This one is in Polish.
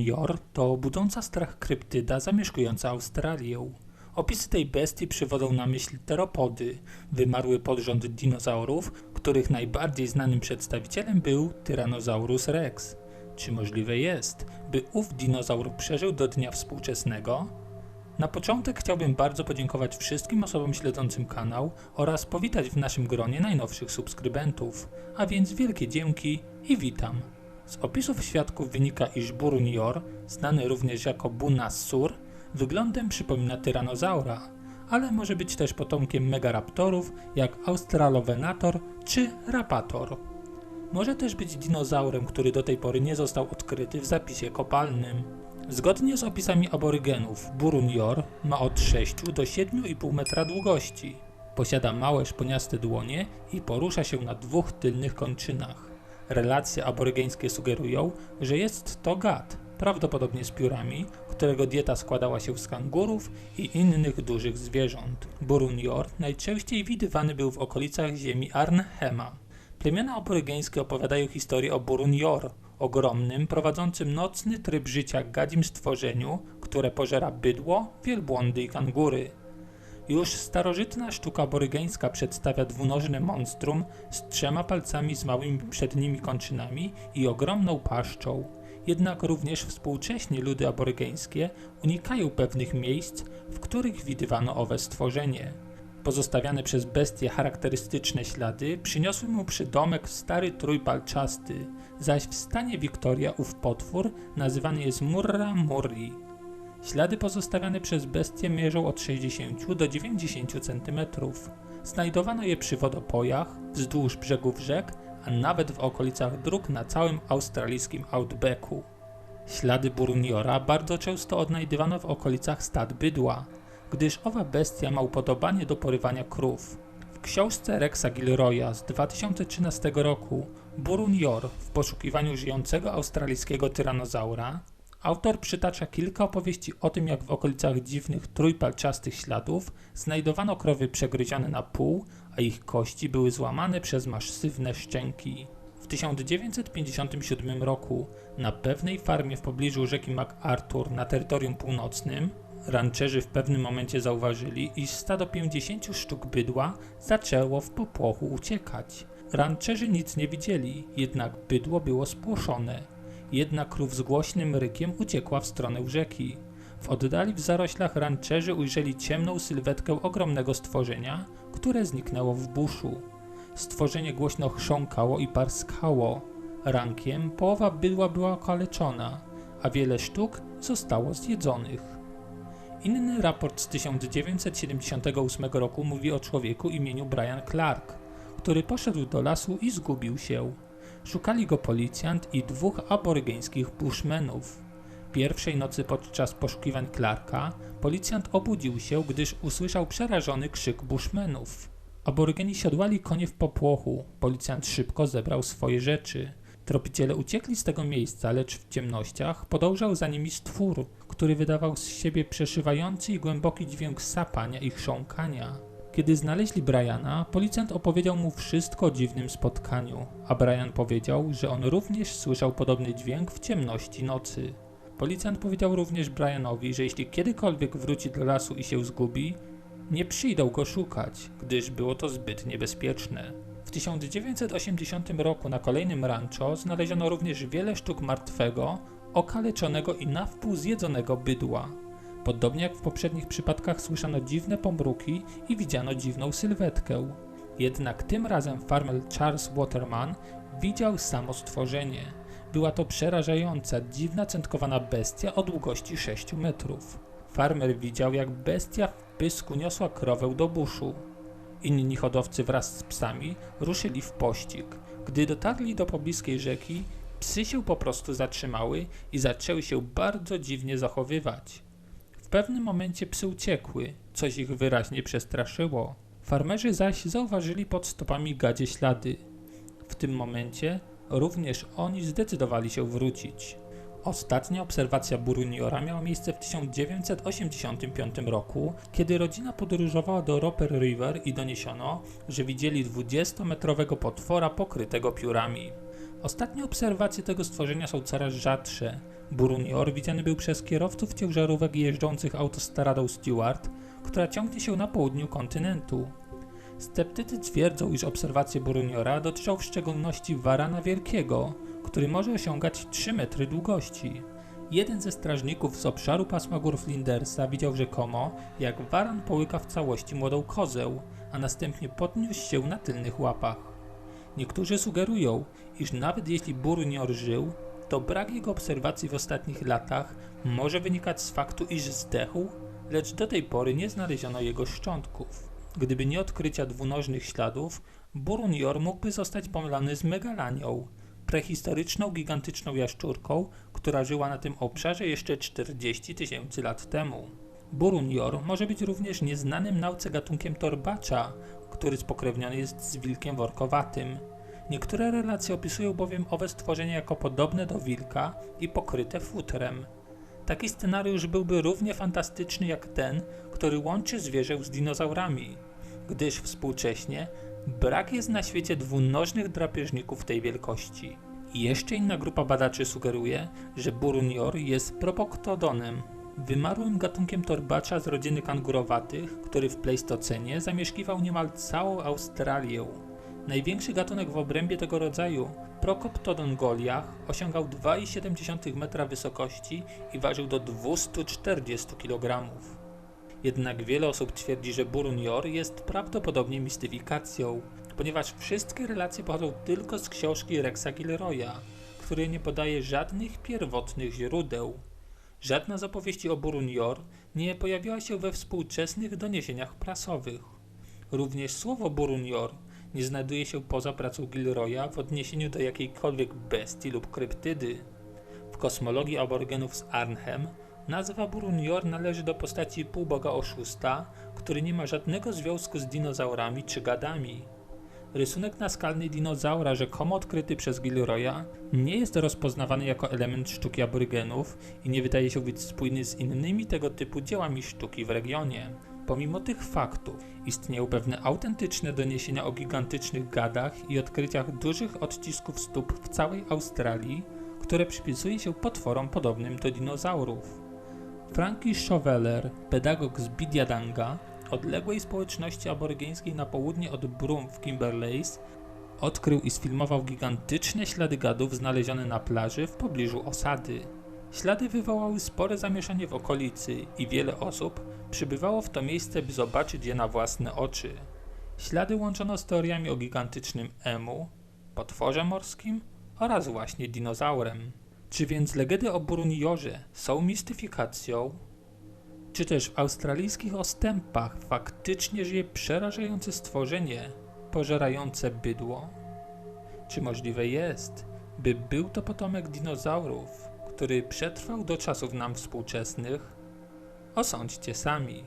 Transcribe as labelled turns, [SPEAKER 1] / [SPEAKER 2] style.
[SPEAKER 1] Burunior to budząca strach kryptyda zamieszkująca Australię. Opisy tej bestii przywodzą na myśl teropody, wymarły podrząd dinozaurów, których najbardziej znanym przedstawicielem był Tyrannosaurus rex. Czy możliwe jest, by ów dinozaur przeżył do dnia współczesnego? Na początek chciałbym bardzo podziękować wszystkim osobom śledzącym kanał oraz powitać w naszym gronie najnowszych subskrybentów, a więc wielkie dzięki i witam. Z opisów świadków wynika, iż Burunior, znany również jako Bunassur, wyglądem przypomina tyranozaura, ale może być też potomkiem megaraptorów jak Australovenator czy Rapator. Może też być dinozaurem, który do tej pory nie został odkryty w zapisie kopalnym. Zgodnie z opisami aborygenów, Burunior ma od 6 do 7,5 metra długości. Posiada małe szponiaste dłonie i porusza się na dwóch tylnych kończynach. Relacje aborygeńskie sugerują, że jest to gad, prawdopodobnie z piórami, którego dieta składała się z kangurów i innych dużych zwierząt. Burunior najczęściej widywany był w okolicach ziemi Arnhema. Plemiona aborygeńskie opowiadają historię o Burunior, ogromnym, prowadzącym nocny tryb życia gadzim stworzeniu, które pożera bydło, wielbłądy i kangury. Już starożytna sztuka aborygeńska przedstawia dwunożne monstrum z trzema palcami z małymi przednimi kończynami i ogromną paszczą. Jednak również współcześnie ludy aborygeńskie unikają pewnych miejsc, w których widywano owe stworzenie. Pozostawiane przez bestie charakterystyczne ślady przyniosły mu przydomek stary trójpalczasty, zaś w stanie Wiktoria ów potwór nazywany jest Murra Murri. Ślady pozostawiane przez bestie mierzą od 60 do 90 cm. Znajdowano je przy wodopojach, wzdłuż brzegów rzek, a nawet w okolicach dróg na całym australijskim outbacku. Ślady buruniora bardzo często odnajdywano w okolicach stad bydła, gdyż owa bestia ma upodobanie do porywania krów. W książce Rexa Gilroya z 2013 roku Burunior w poszukiwaniu żyjącego australijskiego tyranozaura Autor przytacza kilka opowieści o tym, jak w okolicach dziwnych trójpalczastych śladów znajdowano krowy przegryzione na pół, a ich kości były złamane przez masywne szczęki. W 1957 roku na pewnej farmie w pobliżu rzeki MacArthur na terytorium północnym rancherzy w pewnym momencie zauważyli, iż stado 50 sztuk bydła zaczęło w popłochu uciekać. Rancherzy nic nie widzieli, jednak bydło było spłoszone. Jedna krów z głośnym rykiem uciekła w stronę rzeki. W oddali w zaroślach rancherzy ujrzeli ciemną sylwetkę ogromnego stworzenia, które zniknęło w buszu. Stworzenie głośno chrząkało i parskało. Rankiem połowa bydła była okaleczona, a wiele sztuk zostało zjedzonych. Inny raport z 1978 roku mówi o człowieku imieniu Brian Clark, który poszedł do lasu i zgubił się. Szukali go policjant i dwóch aborygeńskich bushmenów. Pierwszej nocy podczas poszukiwań Clarka policjant obudził się, gdyż usłyszał przerażony krzyk bushmenów. Aborygeni siodłali konie w popłochu. Policjant szybko zebrał swoje rzeczy. Tropiciele uciekli z tego miejsca, lecz w ciemnościach podążał za nimi stwór, który wydawał z siebie przeszywający i głęboki dźwięk sapania i chrząkania. Kiedy znaleźli Briana, policjant opowiedział mu wszystko o dziwnym spotkaniu, a Brian powiedział, że on również słyszał podobny dźwięk w ciemności nocy. Policjant powiedział również Brianowi, że jeśli kiedykolwiek wróci do lasu i się zgubi, nie przyjdą go szukać, gdyż było to zbyt niebezpieczne. W 1980 roku na kolejnym rancho znaleziono również wiele sztuk martwego, okaleczonego i na wpół zjedzonego bydła. Podobnie jak w poprzednich przypadkach słyszano dziwne pomruki i widziano dziwną sylwetkę. Jednak tym razem farmer Charles Waterman widział samo stworzenie. Była to przerażająca, dziwna centkowana bestia o długości 6 metrów. Farmer widział, jak bestia w pysku niosła krowę do buszu. Inni hodowcy wraz z psami ruszyli w pościg. Gdy dotarli do pobliskiej rzeki, psy się po prostu zatrzymały i zaczęły się bardzo dziwnie zachowywać pewnym momencie psy uciekły, coś ich wyraźnie przestraszyło. Farmerzy zaś zauważyli pod stopami gadzie ślady. W tym momencie również oni zdecydowali się wrócić. Ostatnia obserwacja Buruniora miała miejsce w 1985 roku, kiedy rodzina podróżowała do Roper River i doniesiono, że widzieli 20-metrowego potwora pokrytego piórami. Ostatnie obserwacje tego stworzenia są coraz rzadsze. Burunior widziany był przez kierowców ciężarówek jeżdżących autostradą Stewart, która ciągnie się na południu kontynentu. Sceptycy twierdzą, iż obserwacje Buruniora dotyczą w szczególności warana wielkiego, który może osiągać 3 metry długości. Jeden ze strażników z obszaru pasma gór Flindersa widział rzekomo, jak waran połyka w całości młodą kozę, a następnie podniósł się na tylnych łapach. Niektórzy sugerują, iż nawet jeśli Burunior żył, to brak jego obserwacji w ostatnich latach może wynikać z faktu, iż zdechł, lecz do tej pory nie znaleziono jego szczątków. Gdyby nie odkrycia dwunożnych śladów, Burunior mógłby zostać pomylony z Megalanią, prehistoryczną gigantyczną jaszczurką, która żyła na tym obszarze jeszcze 40 tysięcy lat temu. Burunior może być również nieznanym nauce gatunkiem torbacza, który spokrewniony jest z wilkiem workowatym. Niektóre relacje opisują bowiem owe stworzenie jako podobne do wilka i pokryte futrem. Taki scenariusz byłby równie fantastyczny jak ten, który łączy zwierzę z dinozaurami, gdyż współcześnie brak jest na świecie dwunożnych drapieżników tej wielkości. Jeszcze inna grupa badaczy sugeruje, że Burunior jest proboktodonem, wymarłym gatunkiem torbacza z rodziny kangurowatych, który w Pleistocenie zamieszkiwał niemal całą Australię. Największy gatunek w obrębie tego rodzaju, Procoptodon goliach, osiągał 2,7 metra wysokości i ważył do 240 kg. Jednak wiele osób twierdzi, że Burunior jest prawdopodobnie mistyfikacją, ponieważ wszystkie relacje pochodzą tylko z książki Rexa Gilroya, który nie podaje żadnych pierwotnych źródeł. Żadna z opowieści o Burunior nie pojawiła się we współczesnych doniesieniach prasowych. Również słowo Burunior nie znajduje się poza pracą Gilroya w odniesieniu do jakiejkolwiek bestii lub kryptydy. W kosmologii aborygenów z Arnhem nazwa Burunior należy do postaci półboga oszusta, który nie ma żadnego związku z dinozaurami czy gadami. Rysunek naskalny dinozaura rzekomo odkryty przez Gilroya nie jest rozpoznawany jako element sztuki aborygenów i nie wydaje się być spójny z innymi tego typu dziełami sztuki w regionie. Pomimo tych faktów, istnieją pewne autentyczne doniesienia o gigantycznych gadach i odkryciach dużych odcisków stóp w całej Australii, które przypisuje się potworom podobnym do dinozaurów. Frankie Chauveler, pedagog z Bidiadanga, odległej społeczności aborygeńskiej na południe od Broome w Kimberleys, odkrył i sfilmował gigantyczne ślady gadów znalezione na plaży w pobliżu osady. Ślady wywołały spore zamieszanie w okolicy i wiele osób przybywało w to miejsce, by zobaczyć je na własne oczy. Ślady łączono z teoriami o gigantycznym emu, potworze morskim oraz właśnie dinozaurem. Czy więc legendy o Buruniorze są mistyfikacją? Czy też w australijskich ostępach faktycznie żyje przerażające stworzenie pożerające bydło? Czy możliwe jest, by był to potomek dinozaurów, który przetrwał do czasów nam współczesnych? Osądźcie sami.